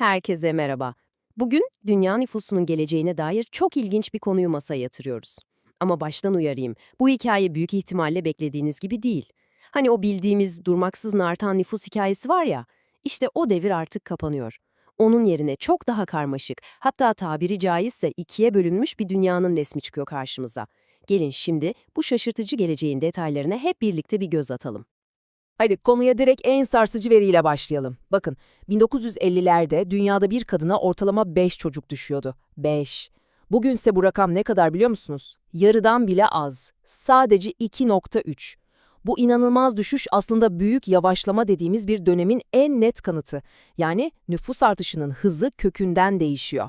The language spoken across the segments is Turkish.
Herkese merhaba. Bugün dünya nüfusunun geleceğine dair çok ilginç bir konuyu masaya yatırıyoruz. Ama baştan uyarayım, bu hikaye büyük ihtimalle beklediğiniz gibi değil. Hani o bildiğimiz durmaksızın artan nüfus hikayesi var ya, işte o devir artık kapanıyor. Onun yerine çok daha karmaşık, hatta tabiri caizse ikiye bölünmüş bir dünyanın resmi çıkıyor karşımıza. Gelin şimdi bu şaşırtıcı geleceğin detaylarına hep birlikte bir göz atalım. Haydi konuya direkt en sarsıcı veriyle başlayalım. Bakın 1950'lerde dünyada bir kadına ortalama 5 çocuk düşüyordu. 5. Bugünse bu rakam ne kadar biliyor musunuz? Yarıdan bile az. Sadece 2.3. Bu inanılmaz düşüş aslında büyük yavaşlama dediğimiz bir dönemin en net kanıtı. Yani nüfus artışının hızı kökünden değişiyor.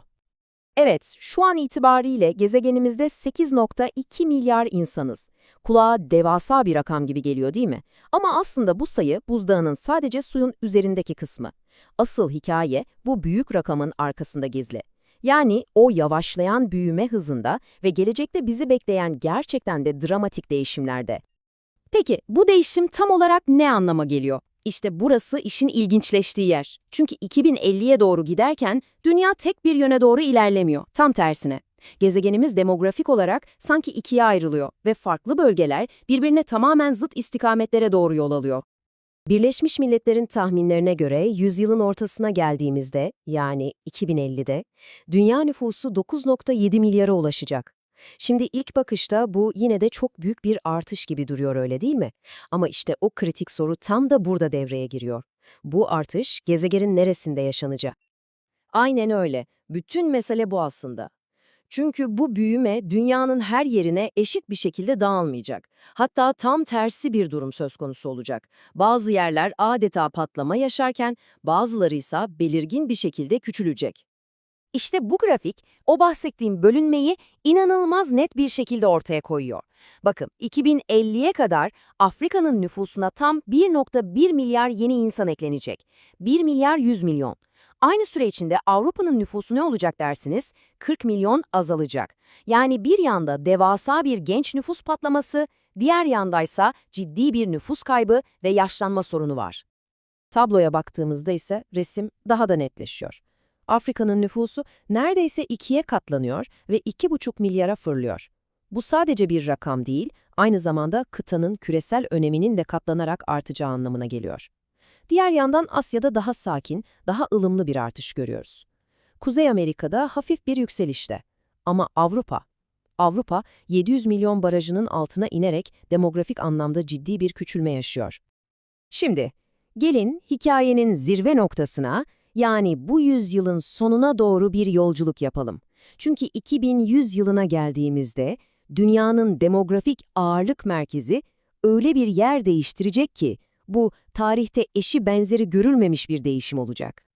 Evet, şu an itibariyle gezegenimizde 8.2 milyar insanız. Kulağa devasa bir rakam gibi geliyor değil mi? Ama aslında bu sayı buzdağının sadece suyun üzerindeki kısmı. Asıl hikaye bu büyük rakamın arkasında gizli. Yani o yavaşlayan büyüme hızında ve gelecekte bizi bekleyen gerçekten de dramatik değişimlerde. Peki bu değişim tam olarak ne anlama geliyor? İşte burası işin ilginçleştiği yer. Çünkü 2050'ye doğru giderken dünya tek bir yöne doğru ilerlemiyor. Tam tersine. Gezegenimiz demografik olarak sanki ikiye ayrılıyor ve farklı bölgeler birbirine tamamen zıt istikametlere doğru yol alıyor. Birleşmiş Milletler'in tahminlerine göre yüzyılın ortasına geldiğimizde yani 2050'de dünya nüfusu 9.7 milyara ulaşacak. Şimdi ilk bakışta bu yine de çok büyük bir artış gibi duruyor öyle değil mi? Ama işte o kritik soru tam da burada devreye giriyor. Bu artış gezegenin neresinde yaşanacak? Aynen öyle. Bütün mesele bu aslında. Çünkü bu büyüme dünyanın her yerine eşit bir şekilde dağılmayacak. Hatta tam tersi bir durum söz konusu olacak. Bazı yerler adeta patlama yaşarken bazıları ise belirgin bir şekilde küçülecek. İşte bu grafik o bahsettiğim bölünmeyi inanılmaz net bir şekilde ortaya koyuyor. Bakın 2050'ye kadar Afrika'nın nüfusuna tam 1.1 milyar yeni insan eklenecek. 1 milyar 100 milyon. Aynı süre içinde Avrupa'nın nüfusu ne olacak dersiniz? 40 milyon azalacak. Yani bir yanda devasa bir genç nüfus patlaması, diğer yandaysa ciddi bir nüfus kaybı ve yaşlanma sorunu var. Tabloya baktığımızda ise resim daha da netleşiyor. Afrika'nın nüfusu neredeyse ikiye katlanıyor ve 2,5 milyara fırlıyor. Bu sadece bir rakam değil, aynı zamanda kıtanın küresel öneminin de katlanarak artacağı anlamına geliyor. Diğer yandan Asya'da daha sakin, daha ılımlı bir artış görüyoruz. Kuzey Amerika'da hafif bir yükselişte. Ama Avrupa, Avrupa 700 milyon barajının altına inerek demografik anlamda ciddi bir küçülme yaşıyor. Şimdi gelin hikayenin zirve noktasına yani bu yüzyılın sonuna doğru bir yolculuk yapalım. Çünkü 2100 yılına geldiğimizde dünyanın demografik ağırlık merkezi öyle bir yer değiştirecek ki bu tarihte eşi benzeri görülmemiş bir değişim olacak.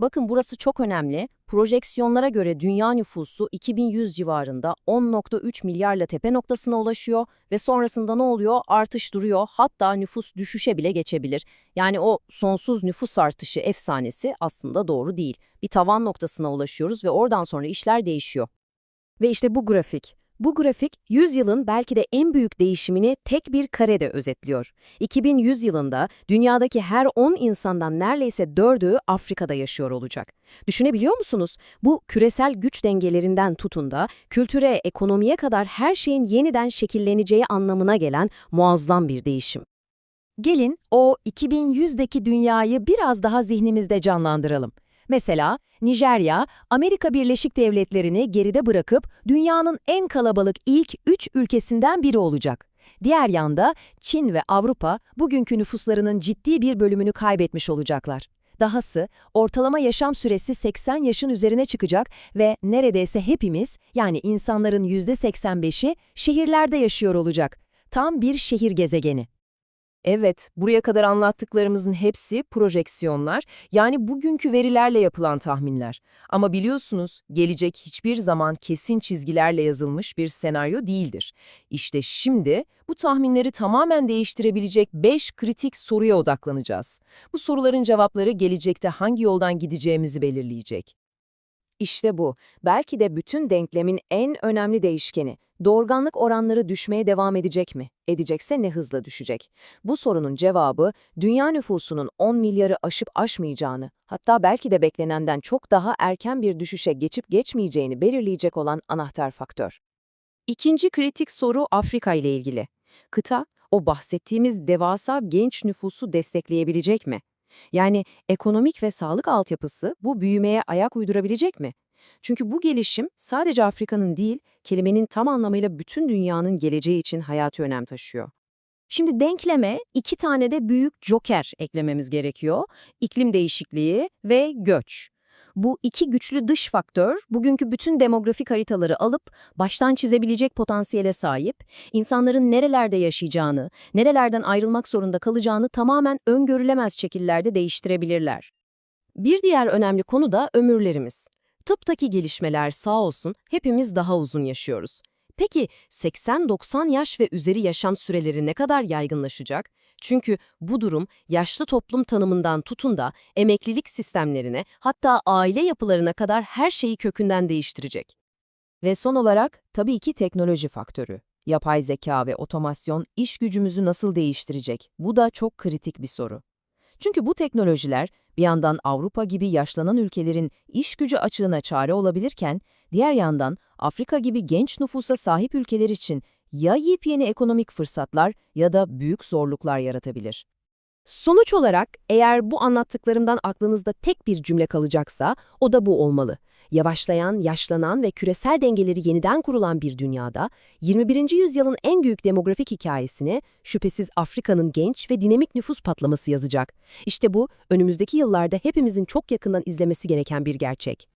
Bakın burası çok önemli. Projeksiyonlara göre dünya nüfusu 2100 civarında 10.3 milyarla tepe noktasına ulaşıyor ve sonrasında ne oluyor? Artış duruyor. Hatta nüfus düşüşe bile geçebilir. Yani o sonsuz nüfus artışı efsanesi aslında doğru değil. Bir tavan noktasına ulaşıyoruz ve oradan sonra işler değişiyor. Ve işte bu grafik. Bu grafik, 100 yılın belki de en büyük değişimini tek bir karede özetliyor. 2100 yılında dünyadaki her 10 insandan neredeyse 4'ü Afrika'da yaşıyor olacak. Düşünebiliyor musunuz? Bu küresel güç dengelerinden tutun da kültüre, ekonomiye kadar her şeyin yeniden şekilleneceği anlamına gelen muazzam bir değişim. Gelin o 2100'deki dünyayı biraz daha zihnimizde canlandıralım. Mesela Nijerya, Amerika Birleşik Devletleri'ni geride bırakıp dünyanın en kalabalık ilk üç ülkesinden biri olacak. Diğer yanda Çin ve Avrupa bugünkü nüfuslarının ciddi bir bölümünü kaybetmiş olacaklar. Dahası ortalama yaşam süresi 80 yaşın üzerine çıkacak ve neredeyse hepimiz yani insanların %85'i şehirlerde yaşıyor olacak. Tam bir şehir gezegeni. Evet, buraya kadar anlattıklarımızın hepsi projeksiyonlar, yani bugünkü verilerle yapılan tahminler. Ama biliyorsunuz, gelecek hiçbir zaman kesin çizgilerle yazılmış bir senaryo değildir. İşte şimdi bu tahminleri tamamen değiştirebilecek 5 kritik soruya odaklanacağız. Bu soruların cevapları gelecekte hangi yoldan gideceğimizi belirleyecek. İşte bu. Belki de bütün denklemin en önemli değişkeni. Doğurganlık oranları düşmeye devam edecek mi? Edecekse ne hızla düşecek? Bu sorunun cevabı dünya nüfusunun 10 milyarı aşıp aşmayacağını, hatta belki de beklenenden çok daha erken bir düşüşe geçip geçmeyeceğini belirleyecek olan anahtar faktör. İkinci kritik soru Afrika ile ilgili. Kıta, o bahsettiğimiz devasa genç nüfusu destekleyebilecek mi? Yani ekonomik ve sağlık altyapısı bu büyümeye ayak uydurabilecek mi? Çünkü bu gelişim sadece Afrika'nın değil, kelimenin tam anlamıyla bütün dünyanın geleceği için hayati önem taşıyor. Şimdi denkleme iki tane de büyük joker eklememiz gerekiyor. İklim değişikliği ve göç. Bu iki güçlü dış faktör bugünkü bütün demografik haritaları alıp baştan çizebilecek potansiyele sahip, insanların nerelerde yaşayacağını, nerelerden ayrılmak zorunda kalacağını tamamen öngörülemez şekillerde değiştirebilirler. Bir diğer önemli konu da ömürlerimiz. Tıptaki gelişmeler sağ olsun hepimiz daha uzun yaşıyoruz. Peki 80-90 yaş ve üzeri yaşam süreleri ne kadar yaygınlaşacak? Çünkü bu durum yaşlı toplum tanımından tutun da emeklilik sistemlerine hatta aile yapılarına kadar her şeyi kökünden değiştirecek. Ve son olarak tabii ki teknoloji faktörü. Yapay zeka ve otomasyon iş gücümüzü nasıl değiştirecek? Bu da çok kritik bir soru. Çünkü bu teknolojiler bir yandan Avrupa gibi yaşlanan ülkelerin iş gücü açığına çare olabilirken, diğer yandan Afrika gibi genç nüfusa sahip ülkeler için ya yepyeni ekonomik fırsatlar ya da büyük zorluklar yaratabilir. Sonuç olarak eğer bu anlattıklarımdan aklınızda tek bir cümle kalacaksa o da bu olmalı. Yavaşlayan, yaşlanan ve küresel dengeleri yeniden kurulan bir dünyada 21. yüzyılın en büyük demografik hikayesini şüphesiz Afrika'nın genç ve dinamik nüfus patlaması yazacak. İşte bu önümüzdeki yıllarda hepimizin çok yakından izlemesi gereken bir gerçek.